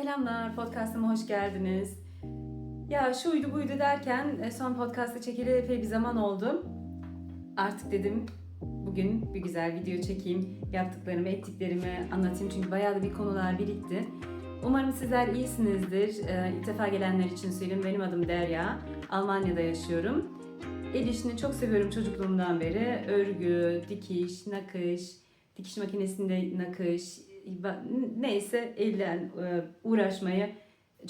Selamlar, podcastıma hoş geldiniz. Ya şuydu buydu derken e, son podcast'ı çekeli epey bir zaman oldu. Artık dedim bugün bir güzel video çekeyim, yaptıklarımı, ettiklerimi anlatayım çünkü bayağı da bir konular birikti. Umarım sizler iyisinizdir. Ee, İlk defa gelenler için söyleyeyim. Benim adım Derya. Almanya'da yaşıyorum. El işini çok seviyorum çocukluğumdan beri. Örgü, dikiş, nakış, dikiş makinesinde nakış, neyse elle e, uğraşmayı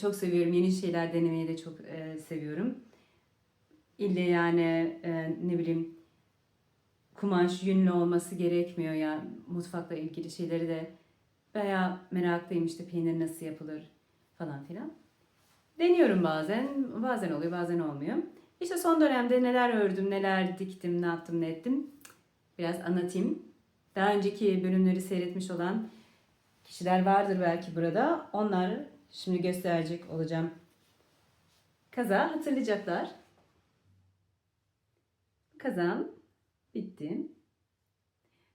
çok seviyorum. Yeni şeyler denemeyi de çok e, seviyorum. İlle yani e, ne bileyim kumaş yünlü olması gerekmiyor ya mutfakla ilgili şeyleri de bayağı meraklıyım işte peynir nasıl yapılır falan filan. Deniyorum bazen, bazen oluyor bazen olmuyor. İşte son dönemde neler ördüm, neler diktim, ne yaptım, ne ettim biraz anlatayım. Daha önceki bölümleri seyretmiş olan kişiler vardır belki burada. Onları şimdi gösterecek olacağım. Kaza hatırlayacaklar. Kazam bitti.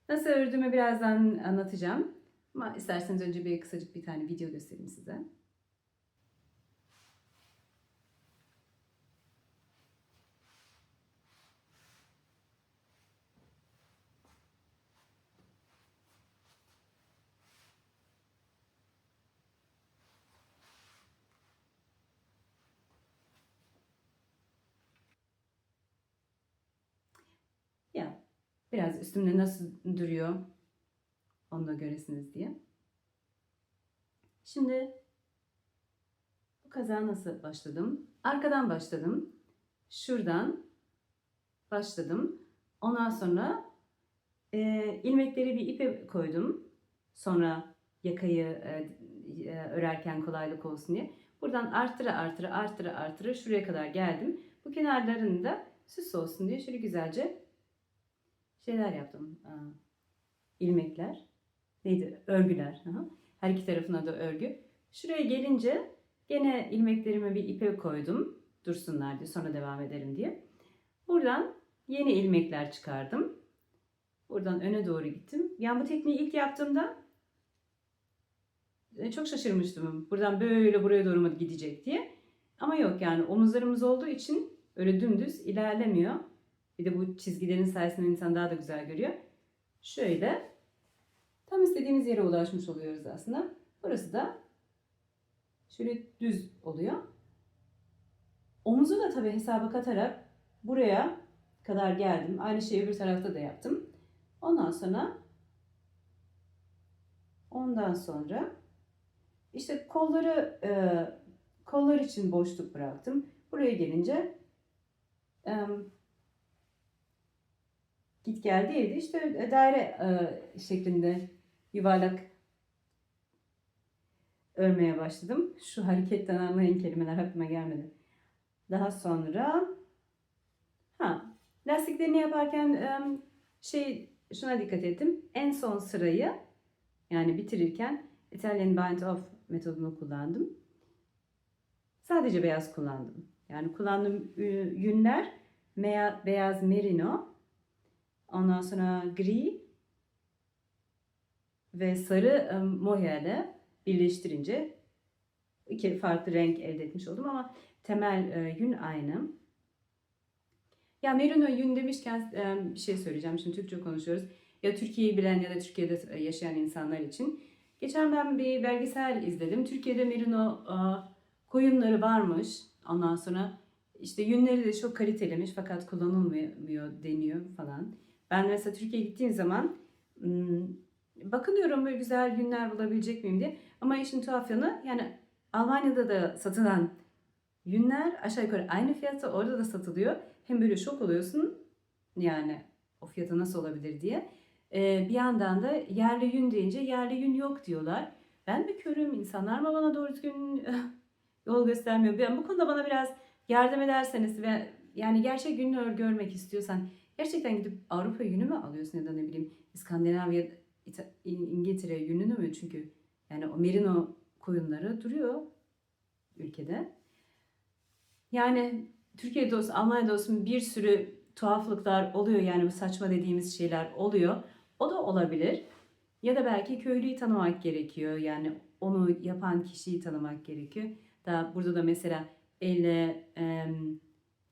Nasıl ördüğümü birazdan anlatacağım. Ama isterseniz önce bir kısacık bir tane video göstereyim size. Ya biraz üstümde nasıl duruyor onu da göresiniz diye. Şimdi bu kaza nasıl başladım? Arkadan başladım. Şuradan başladım. Ondan sonra e, ilmekleri bir ipe koydum. Sonra yakayı e, e, örerken kolaylık olsun diye. Buradan artıra artıra artıra artıra şuraya kadar geldim. Bu kenarlarını da süs olsun diye şöyle güzelce şeyler yaptım. İlmekler. Neydi? Örgüler. Her iki tarafına da örgü. Şuraya gelince gene ilmeklerimi bir ipe koydum. Dursunlar diye sonra devam ederim diye. Buradan yeni ilmekler çıkardım. Buradan öne doğru gittim. Yani bu tekniği ilk yaptığımda e, çok şaşırmıştım. Buradan böyle buraya doğru mu gidecek diye. Ama yok yani omuzlarımız olduğu için öyle dümdüz ilerlemiyor. Bir de bu çizgilerin sayesinde insan daha da güzel görüyor. Şöyle tam istediğimiz yere ulaşmış oluyoruz aslında. Burası da şöyle düz oluyor. Omuzu da tabii hesaba katarak buraya kadar geldim. Aynı şeyi öbür tarafta da yaptım. Ondan sonra ondan sonra işte kolları e, kollar için boşluk bıraktım. Buraya gelince e, git gel değildi. İşte daire e, şeklinde yuvarlak örmeye başladım. Şu hareketten anlayın kelimeler aklıma gelmedi. Daha sonra ha lastiklerini yaparken e, şey şuna dikkat ettim. En son sırayı yani bitirirken Italian Bind Off metodunu kullandım. Sadece beyaz kullandım. Yani kullandığım yünler beyaz merino, ondan sonra gri ve sarı mohairle birleştirince iki farklı renk elde etmiş oldum ama temel yün aynı. Ya merino yün demişken bir şey söyleyeceğim. Şimdi Türkçe konuşuyoruz. Ya Türkiye'yi bilen ya da Türkiye'de yaşayan insanlar için. Geçen ben bir belgesel izledim. Türkiye'de merino koyunları varmış. Ondan sonra işte yünleri de çok kaliteliymiş fakat kullanılmıyor deniyor falan. Ben mesela Türkiye'ye gittiğim zaman bakınıyorum böyle güzel yünler bulabilecek miyim diye. Ama işin tuhaf yanı yani Almanya'da da satılan yünler aşağı yukarı aynı fiyata orada da satılıyor. Hem böyle şok oluyorsun yani o fiyata nasıl olabilir diye. Ee, bir yandan da yerli yün deyince yerli yün yok diyorlar. Ben mi körüm? İnsanlar mı bana doğru düzgün yol göstermiyor? Ben bu konuda bana biraz yardım ederseniz ve yani gerçek örgü görmek istiyorsan gerçekten gidip Avrupa yünü mü alıyorsun ya da ne bileyim İskandinavya, İngiltere yününü mü? Çünkü yani o merino koyunları duruyor ülkede. Yani Türkiye'de olsun, Almanya'da olsun bir sürü tuhaflıklar oluyor yani bu saçma dediğimiz şeyler oluyor. O da olabilir. Ya da belki köylüyü tanımak gerekiyor. Yani onu yapan kişiyi tanımak gerekiyor. Daha burada da mesela elle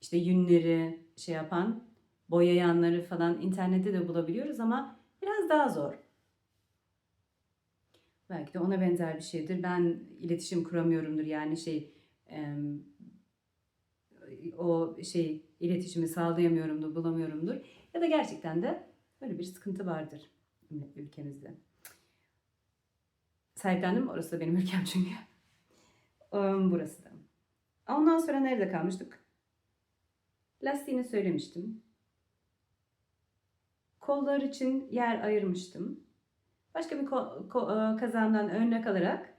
işte yünleri şey yapan, boyayanları falan internette de bulabiliyoruz ama biraz daha zor. Belki de ona benzer bir şeydir. Ben iletişim kuramıyorumdur yani şey o şey iletişimi sağlayamıyorumdur, bulamıyorumdur. Ya da gerçekten de böyle bir sıkıntı vardır ülkemizde. Sahiplendim. Orası da benim ülkem çünkü. Burası da. Ondan sonra nerede kalmıştık? Lastiğini söylemiştim. Kollar için yer ayırmıştım. Başka bir e, kazandan örnek alarak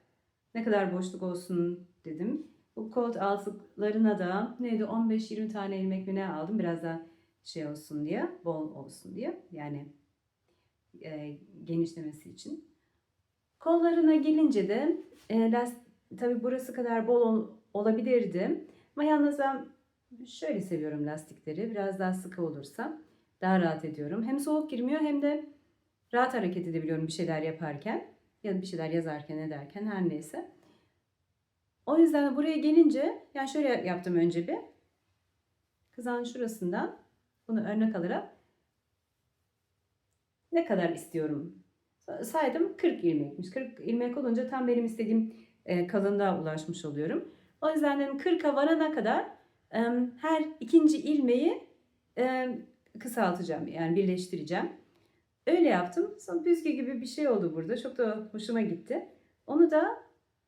ne kadar boşluk olsun dedim. Bu kol altlarına da neydi 15-20 tane ilmek mi ne aldım biraz daha şey olsun diye, bol olsun diye. Yani e, genişlemesi için. Kollarına gelince de e, last, tabii burası kadar bol ol- olabilirdi. Ama yalnız ben şöyle seviyorum lastikleri. Biraz daha sıkı olursa daha rahat ediyorum. Hem soğuk girmiyor hem de rahat hareket edebiliyorum bir şeyler yaparken. Ya da bir şeyler yazarken ederken her neyse. O yüzden buraya gelince yani şöyle yaptım önce bir. Kızağın şurasından bunu örnek alarak ne kadar istiyorum saydım 40 ilmekmiş. 40 ilmek olunca tam benim istediğim e, kalınlığa ulaşmış oluyorum. O yüzden dedim 40'a varana kadar her ikinci ilmeği kısaltacağım yani birleştireceğim. Öyle yaptım. Sonra büzgü gibi bir şey oldu burada. Çok da hoşuma gitti. Onu da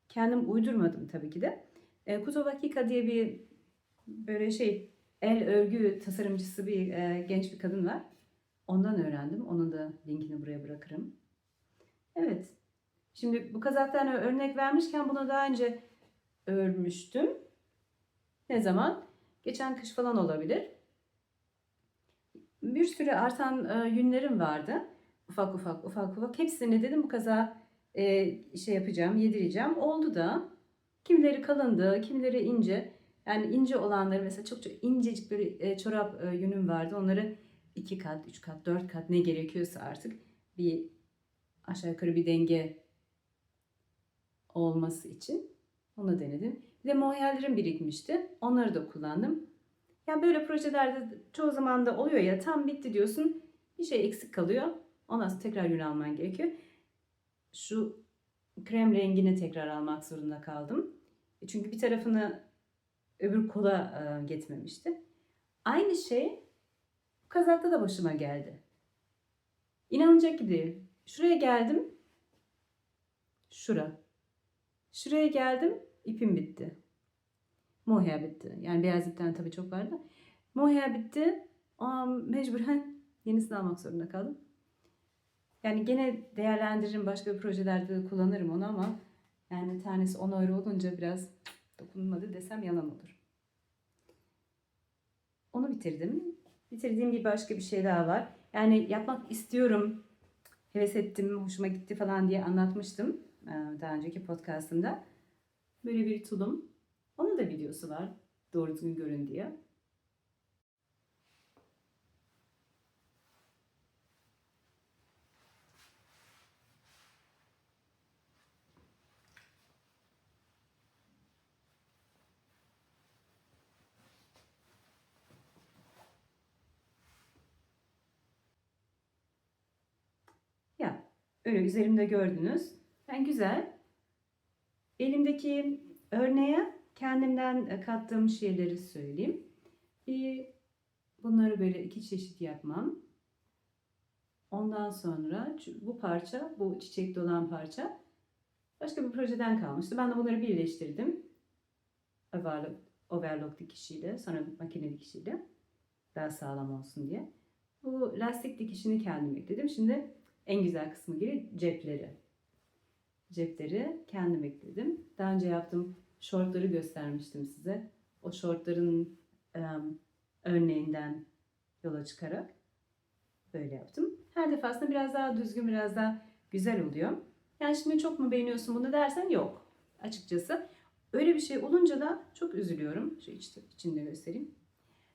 kendim uydurmadım tabii ki de. E, Kuto Vakika diye bir böyle şey el örgü tasarımcısı bir e, genç bir kadın var. Ondan öğrendim. Onun da linkini buraya bırakırım. Evet. Şimdi bu kazaktan örnek vermişken bunu daha önce örmüştüm. Ne zaman? Geçen kış falan olabilir. Bir sürü artan e, yünlerim vardı. Ufak ufak ufak ufak. Hepsini dedim bu kaza e, şey yapacağım, yedireceğim. Oldu da. Kimileri kalındı, kimileri ince. Yani ince olanları mesela çok çok incecik bir e, çorap e, yünüm vardı. Onları iki kat, üç kat, dört kat ne gerekiyorsa artık bir aşağı yukarı bir denge olması için onu denedim. Bir de birikmişti. Onları da kullandım. Yani böyle projelerde çoğu zaman da oluyor ya tam bitti diyorsun bir şey eksik kalıyor. Ondan sonra tekrar yün alman gerekiyor. Şu krem rengini tekrar almak zorunda kaldım. E Çünkü bir tarafını öbür kola e, gitmemişti. Aynı şey kazakta da başıma geldi. İnanılacak gibi değil. Şuraya geldim. Şura. Şuraya geldim. ipim bitti. Mohair bitti. Yani beyaz ipten tabii çok vardı. Mohair bitti. Aa, mecburen yenisini almak zorunda kaldım. Yani gene değerlendiririm. Başka projelerde de kullanırım onu ama yani tanesi 10 euro olunca biraz dokunmadı desem yalan olur. Onu bitirdim. Bitirdiğim bir başka bir şey daha var. Yani yapmak istiyorum, heves ettim, hoşuma gitti falan diye anlatmıştım daha önceki podcastımda. Böyle bir tulum. Da var. Doğru düzgün görün diye. Ya öyle üzerimde gördünüz. Ben güzel. Elimdeki örneğe kendimden e, kattığım şeyleri söyleyeyim. Bir bunları böyle iki çeşit yapmam. Ondan sonra bu parça, bu çiçekli olan parça başka bir projeden kalmıştı. Ben de bunları birleştirdim. Overlock, overlock dikişiyle, sonra makine dikişiyle daha sağlam olsun diye. Bu lastik dikişini kendim ekledim. Şimdi en güzel kısmı geri cepleri. Cepleri kendim ekledim. Daha önce yaptığım şortları göstermiştim size. O şortların em, örneğinden yola çıkarak böyle yaptım. Her defasında biraz daha düzgün, biraz daha güzel oluyor. Yani şimdi çok mu beğeniyorsun bunu dersen yok. Açıkçası öyle bir şey olunca da çok üzülüyorum. Şu iç, içinde göstereyim.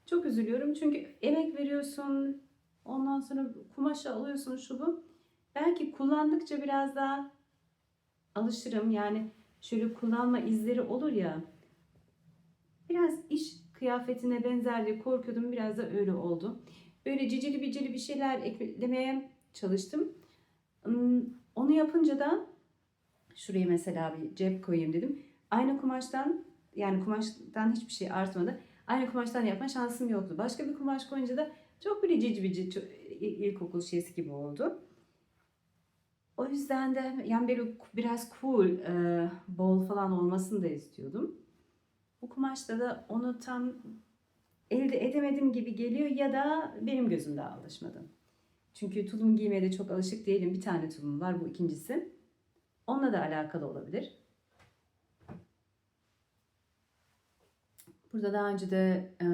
Çok üzülüyorum çünkü emek veriyorsun. Ondan sonra kumaşı alıyorsun şu bu. Belki kullandıkça biraz daha alışırım. Yani şöyle kullanma izleri olur ya. Biraz iş kıyafetine benzer diye korkuyordum. Biraz da öyle oldu. Böyle cicili bicili bir şeyler eklemeye çalıştım. Hmm, Onu yapınca da şuraya mesela bir cep koyayım dedim. Aynı kumaştan yani kumaştan hiçbir şey artmadı. Aynı kumaştan yapma şansım yoktu. Başka bir kumaş koyunca da çok böyle cici bici ilkokul şeysi gibi oldu. O yüzden de yani böyle biraz cool, e, bol falan olmasını da istiyordum. Bu kumaşta da onu tam elde edemedim gibi geliyor ya da benim gözümde alışmadı. Çünkü tulum giymeye de çok alışık değilim. Bir tane tulum var bu ikincisi. Onunla da alakalı olabilir. Burada daha önce de e,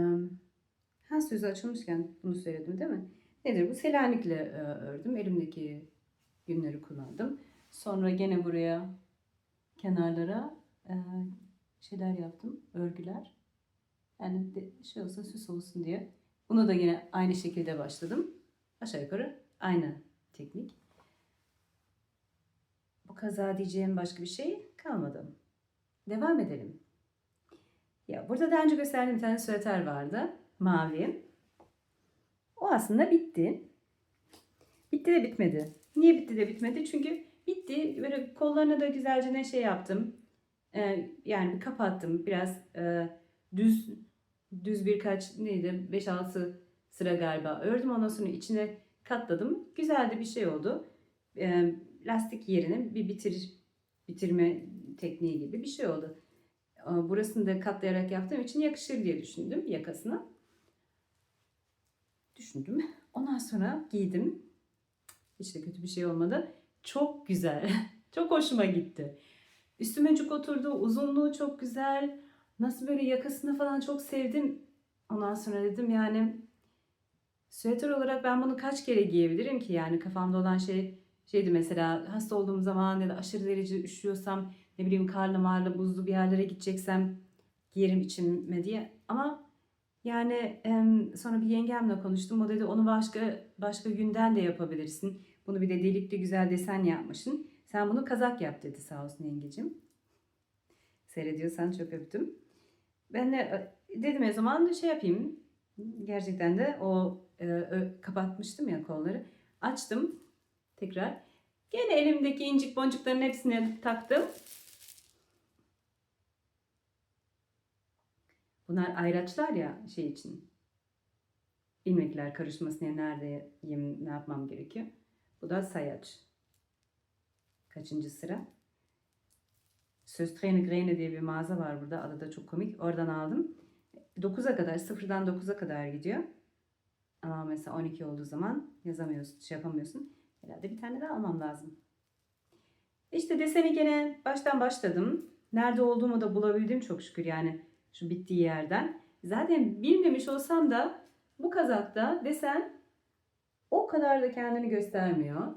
ha sözü açılmışken bunu söyledim değil mi? Nedir bu? Selanikle e, ördüm. Elimdeki günleri kullandım. Sonra gene buraya kenarlara e, şeyler yaptım. Örgüler. Yani de, şey olsun süs olsun diye. Bunu da yine aynı şekilde başladım. Aşağı yukarı aynı teknik. Bu kaza diyeceğim başka bir şey kalmadı. Devam edelim. Ya burada daha önce gösterdiğim bir tane süveter vardı. Mavi. O aslında bitti. Bitti de bitmedi. Niye bitti de bitmedi? Çünkü bitti. Böyle kollarına da güzelce ne şey yaptım. Ee, yani kapattım. Biraz e, düz düz birkaç neydi 5-6 sıra galiba ördüm. Ondan sonra içine katladım. Güzel de bir şey oldu. Ee, lastik yerine bir bitir bitirme tekniği gibi bir şey oldu. Ee, Burasını da katlayarak yaptığım için yakışır diye düşündüm yakasına. Düşündüm. Ondan sonra giydim. Hiç de kötü bir şey olmadı. Çok güzel. çok hoşuma gitti. Üstüme cuk oturdu. Uzunluğu çok güzel. Nasıl böyle yakasını falan çok sevdim. Ondan sonra dedim yani süveter olarak ben bunu kaç kere giyebilirim ki? Yani kafamda olan şey şeydi mesela hasta olduğum zaman ya da aşırı derece üşüyorsam ne bileyim karlı marlı buzlu bir yerlere gideceksem giyerim içime diye. Ama yani sonra bir yengemle konuştum. O dedi onu başka başka günden de yapabilirsin. Bunu bir de delikli güzel desen yapmışsın. Sen bunu kazak yap dedi sağ olsun yengecim. Seyrediyorsan çok öptüm. Ben de e, dedim o zaman da şey yapayım. Gerçekten de o e, kapatmıştım ya kolları. Açtım tekrar. Gene elimdeki incik boncukların hepsini taktım. Bunlar ayraçlar ya şey için. İlmekler karışmasın diye nerede yem, ne yapmam gerekiyor. Bu da sayaç. Kaçıncı sıra? Söz Treni Grene diye bir mağaza var burada. Adı da çok komik. Oradan aldım. 9'a kadar, 0'dan 9'a kadar gidiyor. Ama mesela 12 olduğu zaman yazamıyorsun, şey yapamıyorsun. Herhalde bir tane daha almam lazım. İşte deseni gene baştan başladım. Nerede olduğumu da bulabildim çok şükür yani şu bittiği yerden. Zaten bilmemiş olsam da bu kazakta desen o kadar da kendini göstermiyor.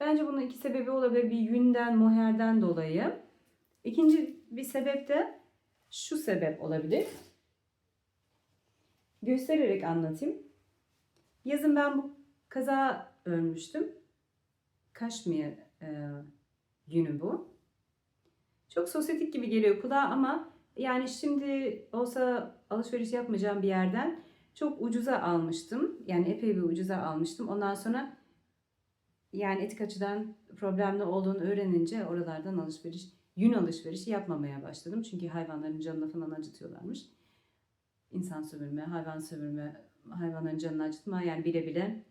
Bence bunun iki sebebi olabilir. Bir yünden, moherden dolayı. İkinci bir sebep de şu sebep olabilir. Göstererek anlatayım. Yazın ben bu kaza örmüştüm. Kaşmir e, günü bu. Çok sosyetik gibi geliyor kulağa ama yani şimdi olsa alışveriş yapmayacağım bir yerden çok ucuza almıştım. Yani epey bir ucuza almıştım. Ondan sonra yani etik açıdan problemli olduğunu öğrenince oralardan alışveriş, yün alışverişi yapmamaya başladım. Çünkü hayvanların canını falan acıtıyorlarmış. İnsan sömürme, hayvan sömürme, hayvanların canını acıtma yani bile bile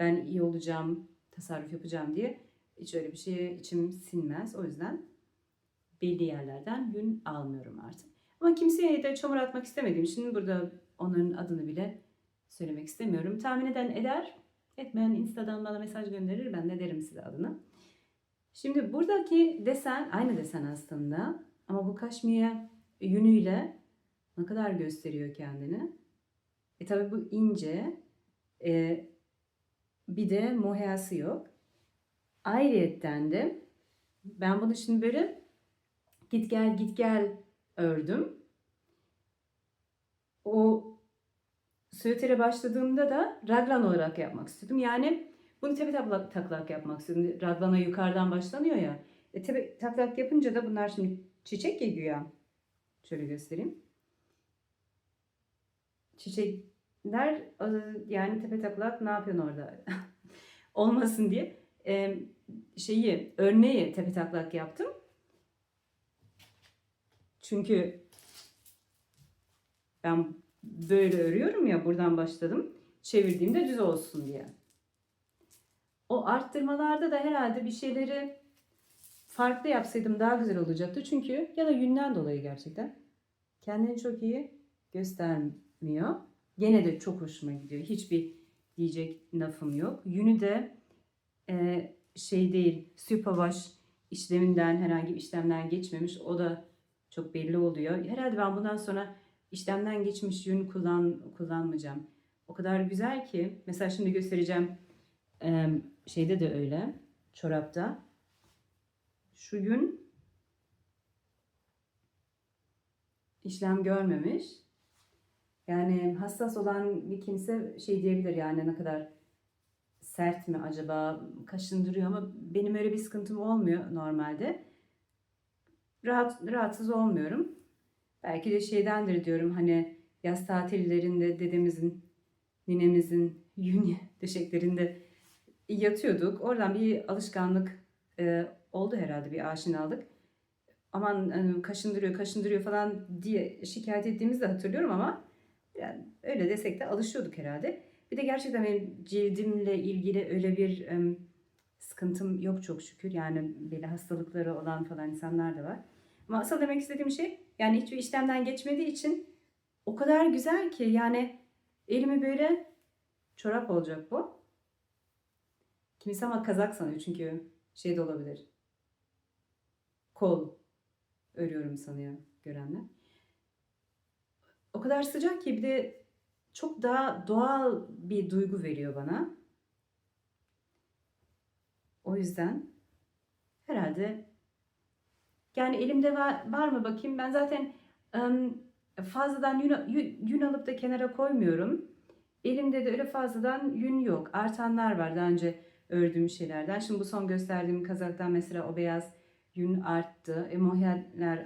ben iyi olacağım, tasarruf yapacağım diye hiç öyle bir şeye içim sinmez. O yüzden belli yerlerden yün almıyorum artık. Ama kimseye de çamur atmak istemediğim için burada onların adını bile söylemek istemiyorum. Tahmin eden eder, etmeyen Insta'dan bana mesaj gönderir. Ben de derim size adını. Şimdi buradaki desen aynı desen aslında. Ama bu kaşmiye yünüyle ne kadar gösteriyor kendini. E tabi bu ince. E, bir de moheyası yok. Ayrıyetten de ben bunu şimdi böyle git gel git gel ördüm. O süvetere başladığımda da raglan olarak yapmak istedim. Yani bunu tepe taklak, taklak yapmak istedim. Raglana yukarıdan başlanıyor ya. E, tabi taklak yapınca da bunlar şimdi çiçek ya güya. Şöyle göstereyim. Çiçekler e, yani tepe taklak ne yapıyorsun orada? Olmasın diye e, şeyi örneği tepe taklak yaptım. Çünkü ben böyle örüyorum ya buradan başladım. Çevirdiğimde düz olsun diye. O arttırmalarda da herhalde bir şeyleri farklı yapsaydım daha güzel olacaktı. Çünkü ya da yünden dolayı gerçekten kendini çok iyi göstermiyor. Gene de çok hoşuma gidiyor. Hiçbir diyecek lafım yok. Yünü de e, şey değil, süpabaş işleminden herhangi bir işlemden geçmemiş. O da çok belli oluyor. Herhalde ben bundan sonra işlemden geçmiş yün kullan kullanmayacağım. O kadar güzel ki. Mesela şimdi göstereceğim. Şeyde de öyle. Çorapta. Şu yün işlem görmemiş. Yani hassas olan bir kimse şey diyebilir yani ne kadar sert mi acaba kaşındırıyor ama benim öyle bir sıkıntım olmuyor normalde. Rahat, rahatsız olmuyorum. Belki de şeydendir diyorum hani yaz tatillerinde dedemizin, ninemizin yün döşeklerinde yatıyorduk. Oradan bir alışkanlık e, oldu herhalde bir aşinalık. Aman hani kaşındırıyor kaşındırıyor falan diye şikayet ettiğimizi de hatırlıyorum ama yani öyle desek de alışıyorduk herhalde. Bir de gerçekten benim cildimle ilgili öyle bir e, sıkıntım yok çok şükür. Yani böyle hastalıkları olan falan insanlar da var. Ama asıl demek istediğim şey yani hiçbir işlemden geçmediği için o kadar güzel ki yani elimi böyle çorap olacak bu. Kimisi ama kazak sanıyor çünkü şey de olabilir. Kol örüyorum sanıyor görenler. O kadar sıcak ki bir de çok daha doğal bir duygu veriyor bana. O yüzden herhalde yani elimde var, var mı bakayım. Ben zaten fazladan yün, yün, alıp da kenara koymuyorum. Elimde de öyle fazladan yün yok. Artanlar var daha önce ördüğüm şeylerden. Şimdi bu son gösterdiğim kazaktan mesela o beyaz yün arttı. E,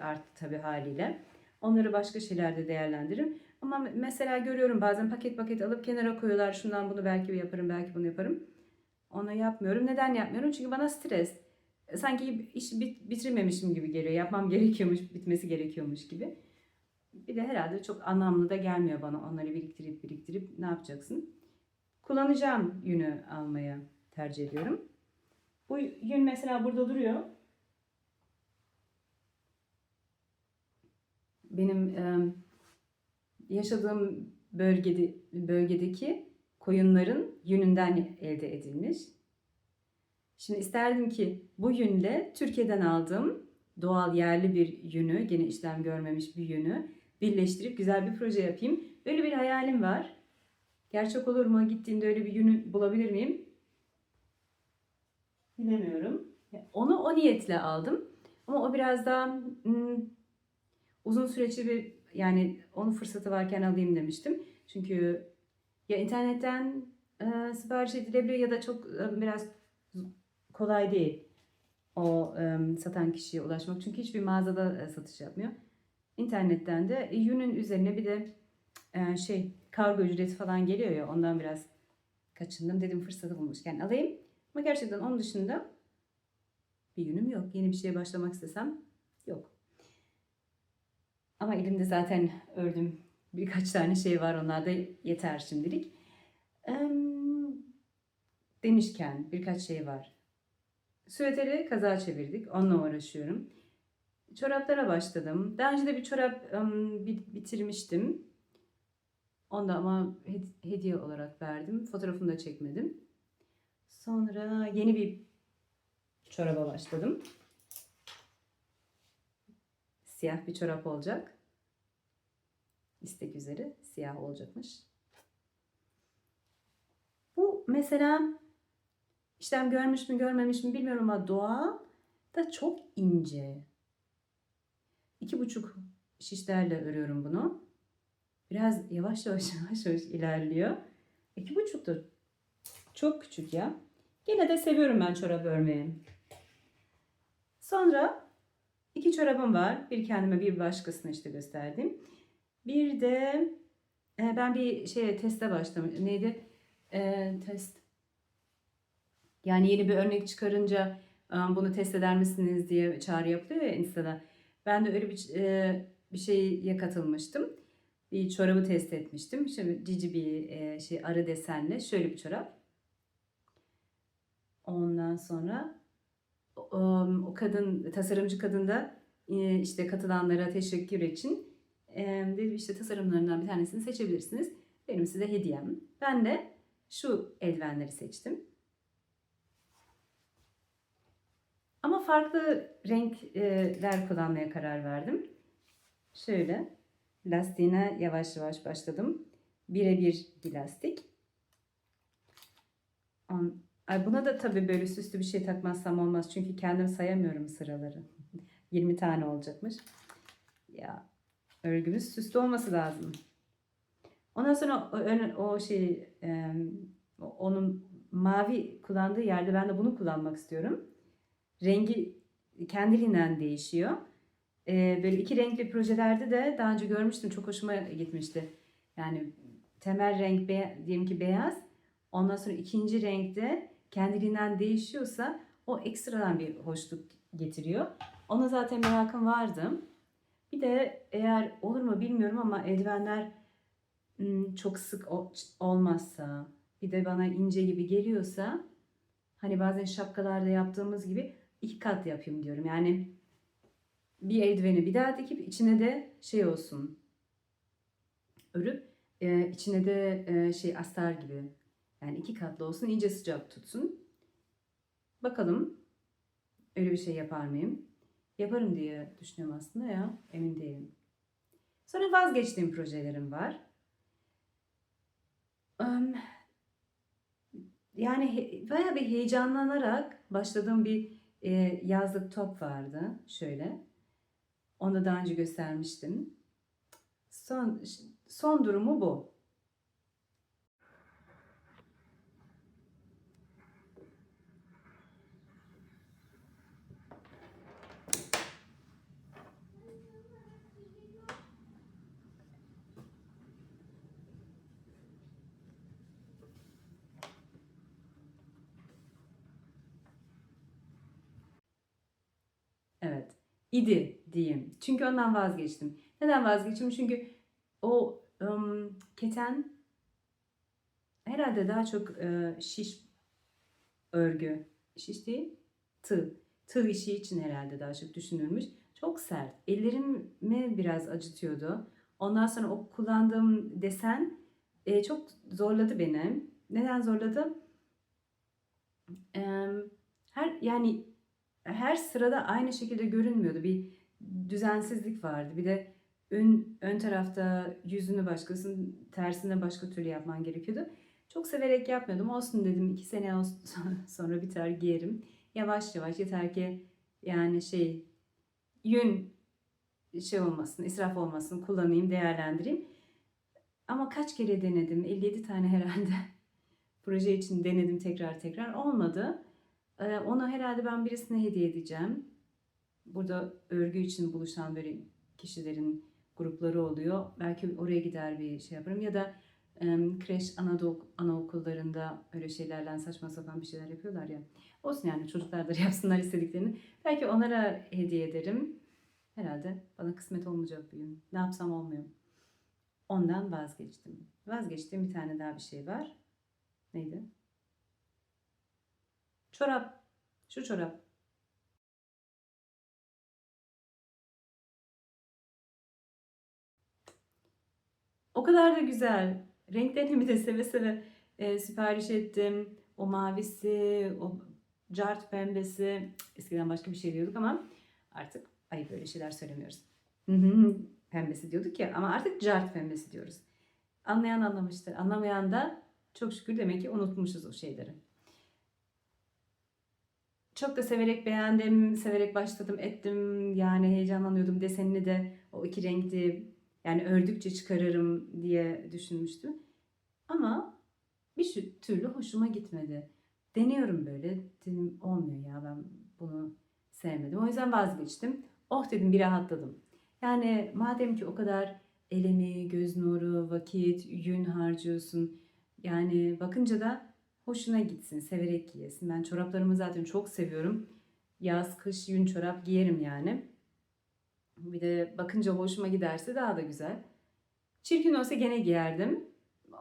arttı tabii haliyle. Onları başka şeylerde değerlendiririm. Ama mesela görüyorum bazen paket paket alıp kenara koyuyorlar. Şundan bunu belki yaparım, belki bunu yaparım. Onu yapmıyorum. Neden yapmıyorum? Çünkü bana stres. Sanki iş bit bitirmemişim gibi geliyor. Yapmam gerekiyormuş, bitmesi gerekiyormuş gibi. Bir de herhalde çok anlamlı da gelmiyor bana. Onları biriktirip biriktirip ne yapacaksın? Kullanacağım yünü almaya tercih ediyorum. Bu yün mesela burada duruyor. Benim e, yaşadığım bölgede bölgedeki koyunların yününden elde edilmiş. Şimdi isterdim ki bu yünle Türkiye'den aldığım doğal yerli bir yünü, gene işlem görmemiş bir yünü birleştirip güzel bir proje yapayım. Böyle bir hayalim var. Gerçek olur mu? Gittiğimde öyle bir yünü bulabilir miyim? Bilemiyorum. Onu o niyetle aldım. Ama o biraz daha hmm, uzun süreçli bir yani onun fırsatı varken alayım demiştim. Çünkü ya internetten e, sipariş edilebiliyor ya da çok e, biraz kolay değil o e, satan kişiye ulaşmak. Çünkü hiçbir mağazada e, satış yapmıyor. İnternetten de e, yünün üzerine bir de e, şey kargo ücreti falan geliyor ya ondan biraz kaçındım. Dedim fırsatı bulmuşken alayım. Ama gerçekten onun dışında bir yünüm yok. Yeni bir şeye başlamak istesem yok. Ama elimde zaten ördüm birkaç tane şey var. Onlar da yeter şimdilik. Demişken birkaç şey var. Süveteri kaza çevirdik. Onunla uğraşıyorum. Çoraplara başladım. Daha önce de bir çorap bitirmiştim. Onu da ama hediye olarak verdim. Fotoğrafını da çekmedim. Sonra yeni bir çoraba başladım. Siyah bir çorap olacak. İstek üzere siyah olacakmış. Bu mesela işlem görmüş mü görmemiş mi bilmiyorum ama doğa da çok ince. İki buçuk şişlerle örüyorum bunu. Biraz yavaş yavaş yavaş yavaş ilerliyor. İki buçuk da çok küçük ya. Gene de seviyorum ben çorap örmeyi. Sonra iki çorabım var. Bir kendime bir başkasına işte gösterdim. Bir de e, ben bir şeye teste başladım. Neydi? E, test. Yani yeni bir örnek çıkarınca e, bunu test eder misiniz diye çağrı yapılıyor ya Insta'da. Ben de öyle bir e, bir şeye katılmıştım. Bir çorabı test etmiştim. Şimdi cici bir e, şey arı desenli şöyle bir çorap. Ondan sonra o, o kadın tasarımcı kadın da e, işte katılanlara teşekkür için e, dedi işte tasarımlarından bir tanesini seçebilirsiniz. Benim size hediyem. Ben de şu eldivenleri seçtim. Ama farklı renkler kullanmaya karar verdim. Şöyle lastiğine yavaş yavaş başladım. Birebir bir lastik. Ay buna da tabii böyle süslü bir şey takmazsam olmaz. Çünkü kendim sayamıyorum sıraları. 20 tane olacakmış. Ya örgümüz süslü olması lazım. Ondan sonra o, o, şey e, onun mavi kullandığı yerde ben de bunu kullanmak istiyorum. Rengi kendiliğinden değişiyor. E, böyle iki renkli projelerde de daha önce görmüştüm. Çok hoşuma gitmişti. Yani temel renk be, diyelim ki beyaz. Ondan sonra ikinci renkte kendiliğinden değişiyorsa o ekstradan bir hoşluk getiriyor. Ona zaten merakım vardı. Bir de eğer olur mu bilmiyorum ama eldivenler çok sık olmazsa bir de bana ince gibi geliyorsa hani bazen şapkalarda yaptığımız gibi iki kat yapayım diyorum. Yani bir eldiveni bir daha dikip içine de şey olsun örüp e, içine de e, şey astar gibi yani iki katlı olsun iyice sıcak tutsun. Bakalım öyle bir şey yapar mıyım? Yaparım diye düşünüyorum aslında ya emin değilim. Sonra vazgeçtiğim projelerim var. Yani baya bir heyecanlanarak başladığım bir e, yazlık top vardı. Şöyle. Onu daha önce göstermiştim. Son, son durumu bu. Evet. İdi diyeyim. Çünkü ondan vazgeçtim. Neden vazgeçtim? Çünkü o um, keten herhalde daha çok uh, şiş örgü. Şiş değil. Tığ. Tığ işi için herhalde daha çok düşünülmüş. Çok sert. Ellerimi biraz acıtıyordu. Ondan sonra o kullandığım desen e, çok zorladı beni. Neden zorladı? E, her yani her sırada aynı şekilde görünmüyordu. Bir düzensizlik vardı. Bir de ön, ön tarafta yüzünü başkasının tersine başka türlü yapman gerekiyordu. Çok severek yapmıyordum. Olsun dedim iki sene sonra biter giyerim. Yavaş yavaş yeter ki yani şey yün şey olmasın, israf olmasın, kullanayım, değerlendireyim. Ama kaç kere denedim? 57 tane herhalde proje için denedim tekrar tekrar. Olmadı. Ee, onu herhalde ben birisine hediye edeceğim. Burada örgü için buluşan böyle kişilerin grupları oluyor. Belki oraya gider bir şey yaparım ya da e, kreş anaokul, anaokullarında öyle şeylerden saçma sapan bir şeyler yapıyorlar ya. Olsun yani çocuklar da yapsınlar istediklerini. Belki onlara hediye ederim. Herhalde bana kısmet olmayacak bir gün. Ne yapsam olmuyor. Ondan vazgeçtim. Vazgeçtiğim bir tane daha bir şey var. Neydi? Çorap. Şu çorap. O kadar da güzel. Renklerini de seve seve e, sipariş ettim. O mavisi, o cart pembesi. Eskiden başka bir şey diyorduk ama artık ayıp böyle şeyler söylemiyoruz. pembesi diyorduk ya ama artık cart pembesi diyoruz. Anlayan anlamıştır. Anlamayan da çok şükür demek ki unutmuşuz o şeyleri. Çok da severek beğendim, severek başladım, ettim. Yani heyecanlanıyordum. Desenini de o iki renkli yani ördükçe çıkarırım diye düşünmüştüm. Ama bir türlü hoşuma gitmedi. Deniyorum böyle. Dedim olmuyor ya ben bunu sevmedim. O yüzden vazgeçtim. Oh dedim bir rahatladım. Yani madem ki o kadar el emeği, göz nuru, vakit, yün harcıyorsun. Yani bakınca da hoşuna gitsin, severek giyesin. Ben çoraplarımı zaten çok seviyorum. Yaz, kış yün çorap giyerim yani. Bir de bakınca hoşuma giderse daha da güzel. Çirkin olsa gene giyerdim.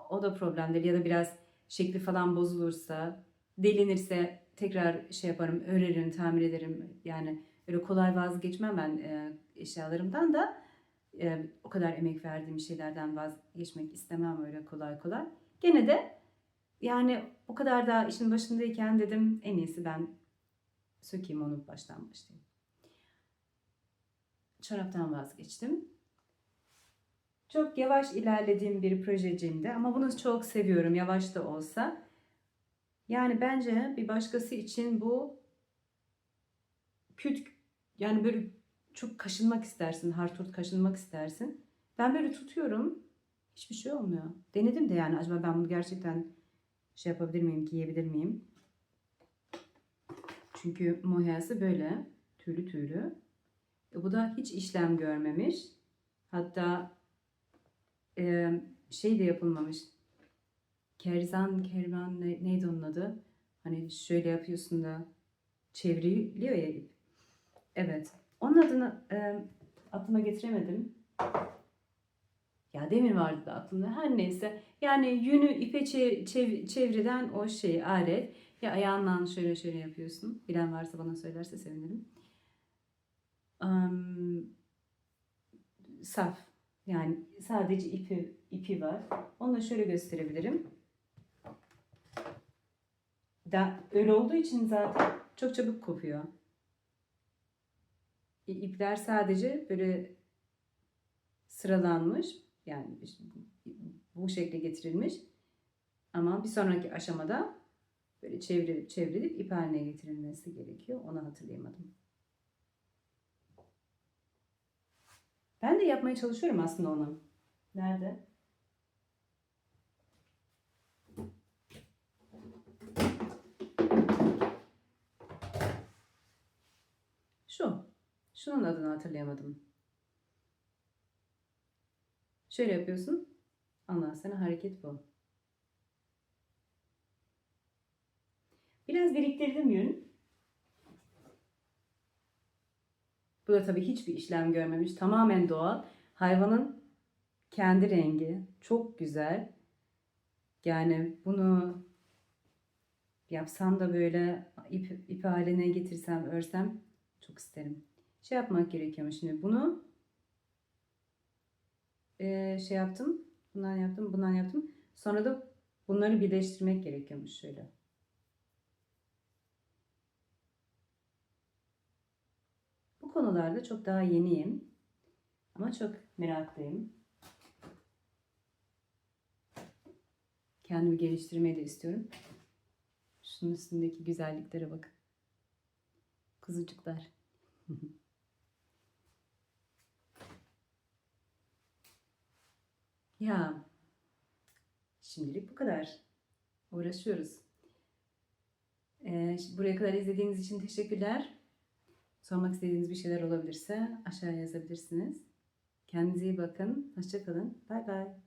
O da problem değil. Ya da biraz şekli falan bozulursa, delinirse tekrar şey yaparım, örerim, tamir ederim. Yani öyle kolay vazgeçmem ben e, eşyalarımdan da e, o kadar emek verdiğim şeylerden vazgeçmek istemem öyle kolay kolay. Gene de yani o kadar da işin başındayken dedim en iyisi ben sökeyim onu baştan başlayayım. Çoraptan vazgeçtim. Çok yavaş ilerlediğim bir projecimdi ama bunu çok seviyorum yavaş da olsa. Yani bence bir başkası için bu küt yani böyle çok kaşınmak istersin, harturt kaşınmak istersin. Ben böyle tutuyorum. Hiçbir şey olmuyor. Denedim de yani acaba ben bunu gerçekten şey yapabilir miyim, giyebilir miyim? Çünkü mohyası böyle tüylü tüylü. E, bu da hiç işlem görmemiş. Hatta e, şey de yapılmamış. Kerzan, kervan ne, neydi onun adı? Hani şöyle yapıyorsun da çevriliyor ya. Evet. Onun adını e, aklıma getiremedim. Ya demin vardı da aklımda. Her neyse. Yani yünü ipe çev- çev- çevriden o şey alet. Ya ayağından şöyle şöyle yapıyorsun. Bilen varsa bana söylerse sevinirim. Am, saf. Yani sadece ipi ipi var. Onu da şöyle gösterebilirim. Da öyle olduğu için zaten çok çabuk kopuyor. İpler sadece böyle sıralanmış. Yani bu şekle getirilmiş. Ama bir sonraki aşamada böyle çevrilip çevrilip ip haline getirilmesi gerekiyor. Onu hatırlayamadım. Ben de yapmaya çalışıyorum aslında onu. Nerede? Şu. Şunun adını hatırlayamadım. Şöyle yapıyorsun. Ondan sonra hareket bu. Biraz biriktirdim yün. Bu da tabii hiçbir işlem görmemiş. Tamamen doğal. Hayvanın kendi rengi. Çok güzel. Yani bunu yapsam da böyle ip, ip haline getirsem, örsem çok isterim. Şey yapmak gerekiyormuş şimdi. Bunu şey yaptım. Bundan yaptım, bundan yaptım. Sonra da bunları birleştirmek gerekiyormuş şöyle. Bu konularda çok daha yeniyim. Ama çok meraklıyım. Kendimi geliştirmeyi de istiyorum. Şunun üstündeki güzelliklere bakın. Kuzucuklar. Ya şimdilik bu kadar. Uğraşıyoruz. Ee, buraya kadar izlediğiniz için teşekkürler. Sormak istediğiniz bir şeyler olabilirse aşağıya yazabilirsiniz. Kendinize iyi bakın. Hoşçakalın. Bay bay.